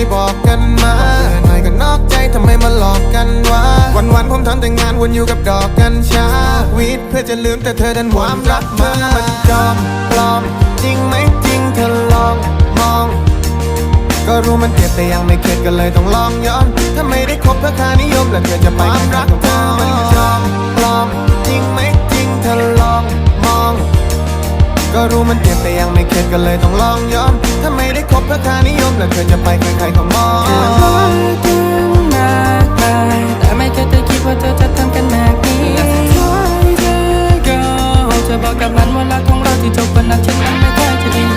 กันแล้วทำไม่บอกกันมาหน่อยก็นอกใจทำไมมาหลอกกันวะ วันวันๆผมทำแต่งานวนอยู่กับดอกกัญชาวิทย์เพื่อจะลืมแต่เธอดันความรักมามันจอมปลอม จริงไหมจริงเธอลองมอง ก็รู้มันเจ็บแต่ยังไม่เข็ดก็เลยต้องลองย้อนถ้าไม่ได้คบเพื่อค่านิยมแล้วเธอจะไปความรักเธอมันจอมปลอม จริงไหมจริงเธอลองมอง ก็รู้มันเจ็บแต่ยังไม่เข็ดก็เลยต้องลองย้อนถ้าไม่ได้คบเพื่อค่านิ แล้วเธอจะไปใครๆก็มองรักกันมากมายแต่ไม่เคยจะคิดว่าเธอจะทำกันแบบนี้และสุดท้ายเธอก็จะบอกกับมันว่ารักของเราที่จบวันนั้นฉัน